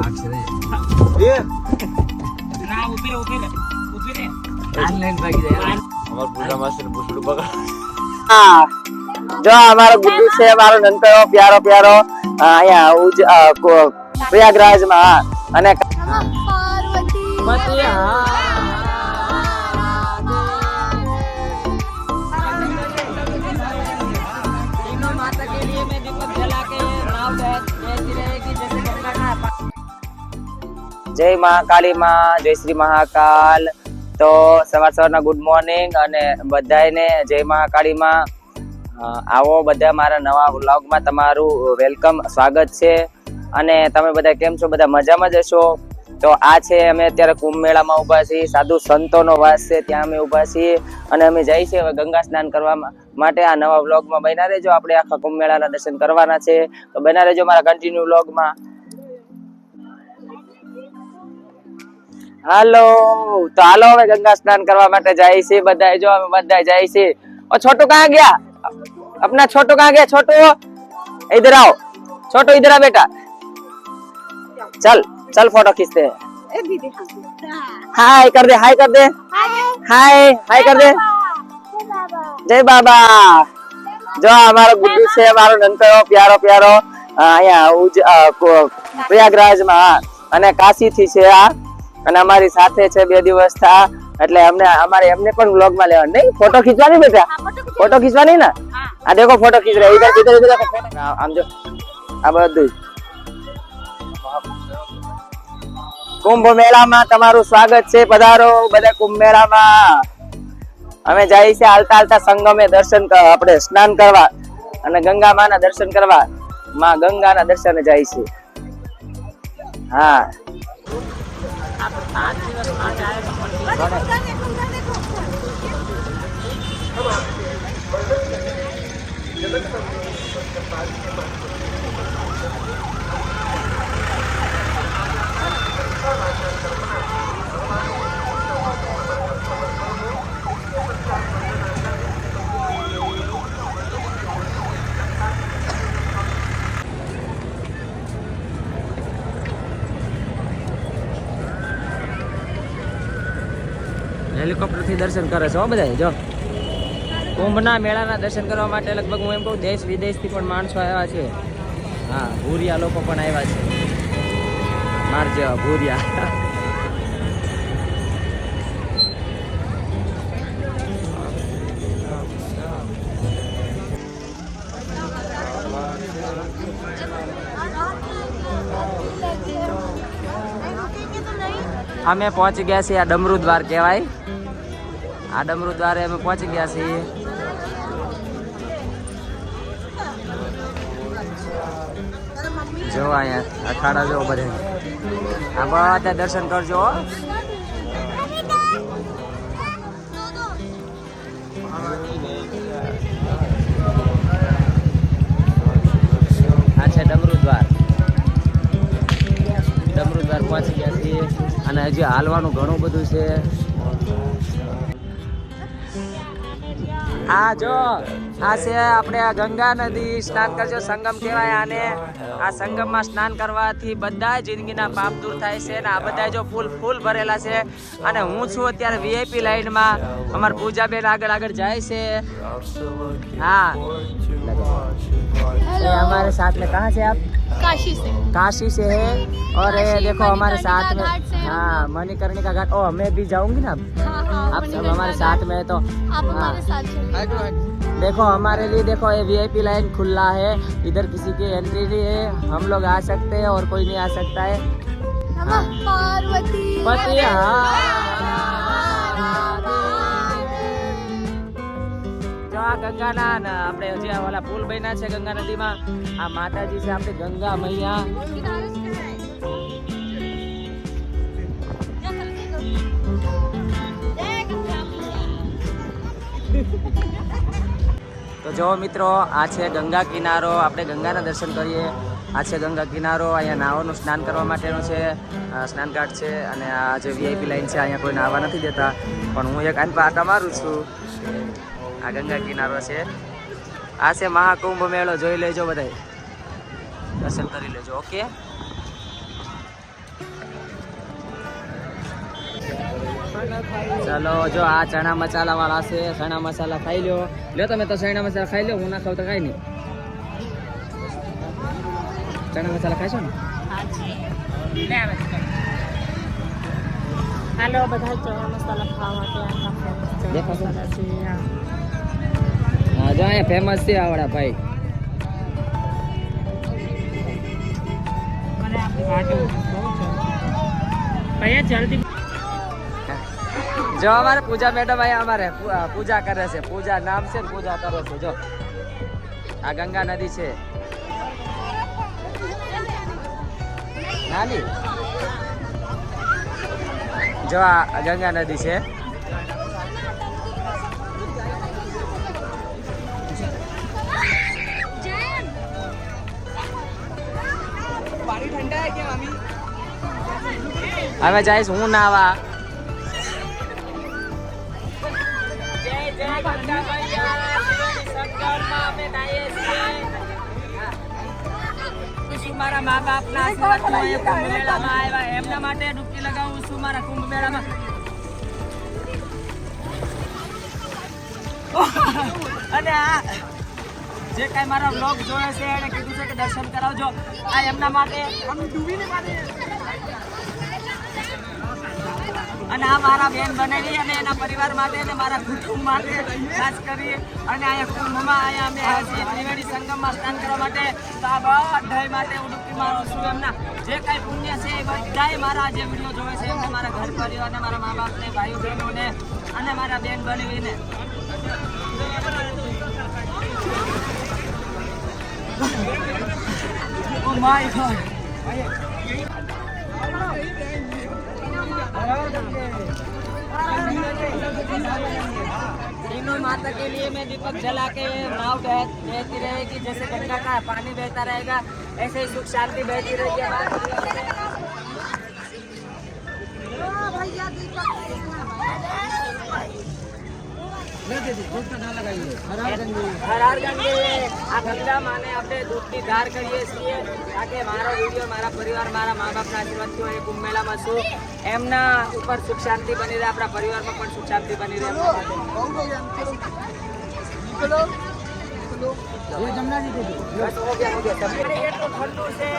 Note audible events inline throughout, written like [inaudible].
ભાગશે રે ના ઊભી રે ઊભી રે ઊભી રે. ઓનલાઈન ભાગી જાય. અમાર પૂજા માસ્ટર પૂછડું બગડ હા. જો અમારો ગુડ્ડુ છે અમારો નંતરો પ્યારો પ્યારો અહીંયા ઉજ પ્રયાગરાજમાં હા. અને પાર્વતી જય મહાકાળી માં જય શ્રી મહાકાલ. તો સવાર સવારના ગુડ મોર્નિંગ અને બધાને જય મહાકાળી માં આવો બધા મારા નવા વ્લોગમાં તમારું વેલકમ, સ્વાગત છે. અને તમે બધા કેમ છો? બધા મજામાં જ હશો? તો આ છે અમે અત્યારે કુંભ મેળામાં ઊભા છીએ. સાધુ સંતોનો વાસ છે, ત્યાં અમે ઊભા છીએ. અને અમે જઈએ છીએ હવે ગંગા સ્નાન કરવા માટે આ નવા વ્લોગમાં. બના રહેજો, આપણે આખા કુંભ મેળાના દર્શન કરવાના છે. તો બના રહેજો મારા કન્ટિન્યુ વ્લોગમાં. હાલો તો હાલો હવે ગંગા સ્નાન કરવા માટે જાય છે બધા જો અમે બધા જાય છે. ઓ છોટો ક્યાં ગયા? અપના છોટો ક્યાં ગયા? છોટો? इधर आओ छोटो इधर आ बेटा चल चल फोटो खींचते हैं हाय कर दे हाय कर दे हाय हाय कर दे जय बाबा जो हमारा गुड्डू से हमारो नंतरो प्यारो प्यारो અહીંયા પ્રયાગરાજમાં અને કાશીથી છે આ. અને અમારી સાથે છે બે દિવસ થા એટલે અમને અમારે એમને પણ વ્લોગમાં લેવાનું. નહીં ફોટો ખીચવાની બેટા? ફોટો ખીચવાની. ને? આ દેખો ફોટો ખીંચ રહે. ઇધર ઇધર આમ જો. આ બધું. કુંભ મેળામાં તમારું સ્વાગત છે પધારો બધા કુંભ મેળામાં. અમે જઈએ છીએ હાલતા હાલતા સંગમે દર્શન આપણે સ્નાન કરવા અને ગંગા માના દર્શન કરવા. માં ગંગાના દર્શને જાય છે. હા. હેલિકોપ્ટર થી દર્શન કરે છે, હો બધા જો. કુંભના મેળાના દર્શન કરવા માટે લગભગ હું એમ કહું, દેશ વિદેશથી પણ માણસો આવ્યા છે. હા, ભૂરિયા લોકો પણ આવ્યા છે. માર જેવા ભૂરિયા. અમે પહોંચી ગયા છીએ આ ડમરુ દ્વાર કહેવાય. આ ડમરુ દ્વારે અમે પહોંચી ગયા છીએ. જો અહીંયા અખાડા જો બધે. આ બધા દર્શન કરજો અને હજી હાલવાનું ઘણું બધું છે. આ જો. આ છે આપણે આ ગંગા નદી સ્નાન કરજો સંગમ કહેવાય આને આ સંગમમાં સ્નાન કરવાથી બધા જિંદગીના પાપ દૂર થાય છે અને આ બધા જો ફૂલ ફૂલ ભરેલા છે અને હું છું અત્યારે વીઆઈપી લાઈનમાં અમાર પૂજાબેન આગળ આગળ જાય છે હા ये हमारे साथ में कहाँ से आप काशी से काशी से है और ये काशी, देखो हमारे साथ में मणिकर्णिका घाट से हैं। हाँ मणिकर्णिका घाट ओ मैं भी जाऊंगी ना हाँ हाँ आप सब मणिकर्णिका हमारे घाट। साथ में है तो आप हाँ। हमारे साथ चलिए देखो हमारे लिए देखो ये वीआईपी लाइन खुला है इधर किसी की एंट्री नहीं है हम लोग आ सकते हैं और कोई नहीं आ सकता है नमः पार्वती पति જો આ ગંગાના ન- આપણે જે ઓલા પુલ બન્યા છે ગંગા નદીમાં આ માતાજી છે આપણે ગંગા મૈયા [laughs] તો જો મિત્રો, આ છે ગંગા કિનારો. આપણે ગંગાના દર્શન કરીએ. આ છે ગંગા કિનારો. અહીંયા નાવાનું સ્નાન કરવા માટેનું છે. આ સ્નાન છે અને આ જે વીઆઈપી લાઈન છે, અહીંયા કોઈ નાહવા નથી દેતા. પણ હું એક આન પાટા મારું છું. આ ગંગા કિનારો છે. આ છે મહાકુંભ મેળો. જોઈ લેજો બધાય. દર્શન કરી લેજો. ઓકે? ચલો જો આ ચણા મસાલા વાળા છે ચણા મસાલા ખાઈ લો લ્યો તમે તો ચણા મસાલા ખાઈ લો હું ના ખાવ તો કાંઈ નહીં. ચણા મસાલા ખાશો ને? હાલો બધા ચણા મસાલા ખાવા માટે હા. જો અહીંયા ફેમસ છે આવડા ભાઈ. જલ્દી જો અમારે પૂજા મેડમ અહીંયા અમારે પૂજા કરે છે. પૂજા નામ છે પૂજા કરો છો. જો. આ ગંગા નદી છે. નાની. જો આ ગંગા નદી છે. હવે જઈશ. હું નાવા. મારા મા કુંભ મેળામાં આવ્યા. એમના માટે ડૂબકી લગાવું છું મારા કુંભ મેળામાં અને આ જે કાંઈ મારા બ્લોગ જોયો છે એને કીધું છે કે દર્શન કરાવજો. આ એમના માટે અને આ મારા બેન બનાવી અને એના પરિવાર માટે અને મારા કુટુંબ માટે ખાસ કરી અને અહીંયા કુંભમાં અહીંયા અમે હજી ત્રિવેણી સંગમમાં સ્નાન કરવા માટે તો આ બધાય માટે હું ડૂબકી મારું છું એમના જે કાંઈ પુણ્ય છે એ બધાય મારા જે વીડિયો જોવે છે એમને મારા ઘર પરિવારને, મારા મા બાપને, ભાઈઓ બહેનોને અને મારા બેન બનેવીને Oh my god. तीनों माता के लिए मैं दीपक जला के नाव बह- बहती रहेगी जैसे गंगा का पानी बहता रहेगा ऐसे ही सुख शांति बहती रहेगी हमारे जीवन આ ગંગા આપણે દૂધની ધાર કરીએ છીએ તાકે મારો વીડિયો મારા પરિવાર મારા મા બાપના આશીર્વાદથી હું કુંભ મેળામાં છું એમના ઉપર સુખ શાંતિ બની રહે આપણા પરિવારમાં પણ સુખ શાંતિ બની રહે ગયા, હો ગયા. પાણી એટલું ઠંડુ છે.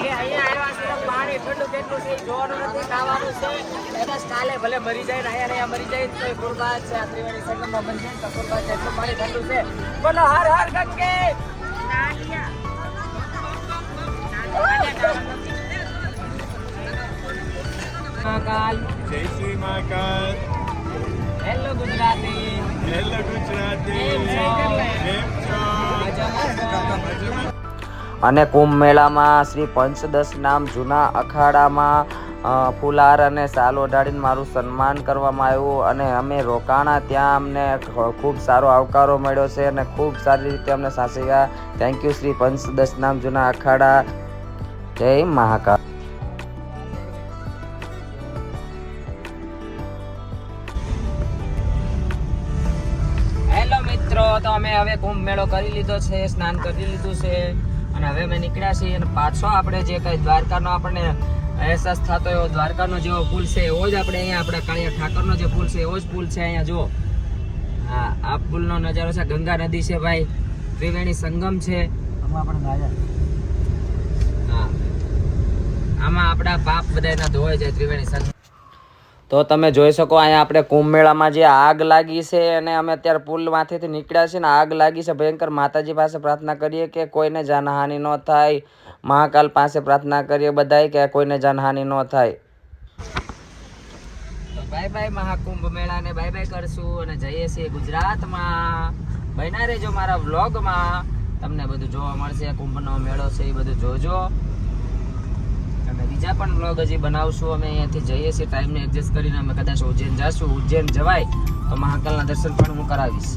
કે અહીંયા આવ્યા છે પાણી ઠંડુ કેટલું છે એ જોવાનું નથી ખાવાનું છે. બસ કાલે ભલે મરી જાય ને અહીંયા મરી જાય તો એ કુરબાન છે આ ત્રિવેણી સંગમમાં બની જાય ને તો કુરબાન છે એટલું પાણી ઠંડુ છે. બોલો હર હર ગંગે! મહાકાલ જય શ્રી મહાકાલ હેલો ગુજરાતી હેલો ગુજરાતી કેમ છો? અને કુંભ મેળામાં શ્રી પંચદશ નામ જૂના અખાડામાં ફુલાર અને સાલ ઓઢાડીને મારું સન્માન કરવામાં આવ્યું અને અમે રોકાણા ત્યાં અમને ખૂબ સારો આવકારો મળ્યો છે અને ખૂબ સારી રીતે અમને સાસી ગયા થેન્ક યુ શ્રી પંચદશ નામ જૂના અખાડા. જય મહાકાળ મિત્રો તો અમે હવે કુંભ મેળો કરી લીધો છે સ્નાન કરી લીધું છે અને હવે અમે નીકળ્યા છીએ અને પાછો આપણે જે કઈ દ્વારકાનો આપણને અહેસાસ થતો એવો દ્વારકાનો જેવો પુલ છે એવો જ આપણે અહીંયા આપણે કાળિયા ઠાકરનો જે પુલ છે એવો જ પુલ છે અહીંયા જો હા આ પુલનો નજારો છે ગંગા નદી છે ભાઈ ત્રિવેણી સંગમ છે. હા. આમાં આપણા પાપ બધાના ધોવાઈ જાય ત્રિવેણી સંગમ. તો તમે જોઈ શકો, અહીંયા આપણે કુંભ મેળામાં જે આગ લાગી છે અને અમે અત્યારે પુલમાંથી નીકળ્યા છીએ ને આગ લાગી છે, ભયંકર માતાજી પાસે પ્રાર્થના કરીએ કે કોઈને જાનહાનિ ન થાય. મહાકાલ પાસે પ્રાર્થના કરીએ બધાય કે કોઈને જાનહાનિ ન થાય. બાય બાય મહાકુંભ મેળાને બાય બાય કરશું અને જઈએ છીએ ગુજરાતમાં. બન્યા રહેજો મારા વ્લોગમાં તમને બધું જોવા મળશે, કુંભનો મેળો છે એ બધું જોજો. અને બીજા પણ વ્લોગ હજી બનાવશું. અમે અહીંયાથી જઈએ છીએ. ટાઈમને એડજસ્ટ કરીને અમે કદાચ ઉજ્જૈન જશું. ઉજ્જૈન જવાય તો મહાકાલના દર્શન પણ હું કરાવીશ.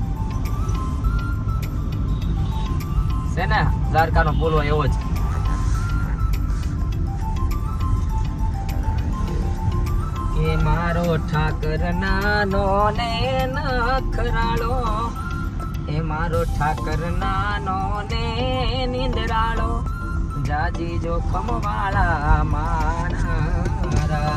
છે ને? દ્વારકાનો પુલ હોય એવો જ. કે મારો ઠાકર નાનો ને નખરાળો, એ મારો ઠાકર નાનો ને નિંદરાળો. જાજી જોખમ વાળા માનારા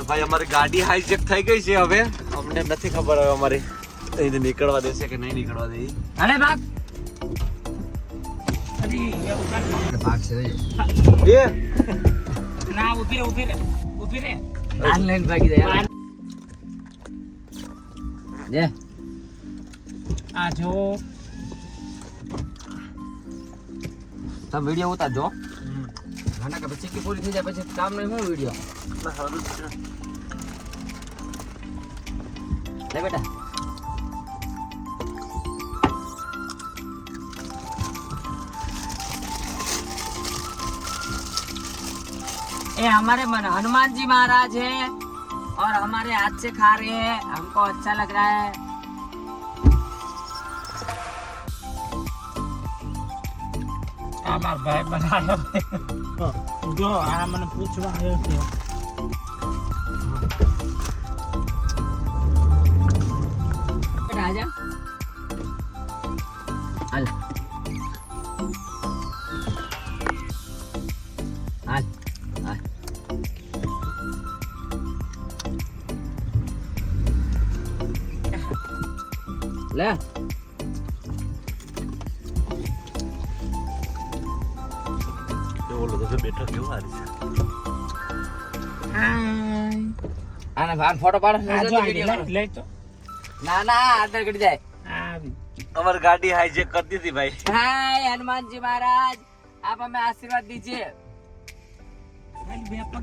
ભાઈ અમારી ગાડી હાઈજેક થઈ ગઈ છે હવે. અમને નથી ખબર હવે અમારે અહીંથી નીકળવા દેશે કે નહીં નીકળવા દે અરે બાપ! અરે ભાગ એ ના ઊભી રે ઊભી રે ઊભી રે ઓનલાઈન ભાગી જાય જે આ જો તમે વીડિયો ઉતારજો ના કે પછી પૂરી થઈ જાય પછી કામ નહીં હું વીડિયો લે બેટા ये हमारे मन हनुमान जी महाराज है और हमारे हाथ से खा रहे हैं हमको अच्छा लग रहा है આ માર ભાઈ બનાવ્યો જો આ મને પૂછવા આવ્યો છે બેટા ઓલો બધો બેઠો કેવો હારી છે. આને ભાન ફોટો પાડો લઈ તો. ના ના આદર કડી જાય. અમાર ગાડી હાઈજેક કરી દીધી ભાઈ. હાય હનુમાનજી મહારાજ. આપ અમે આશીર્વાદ દીજે.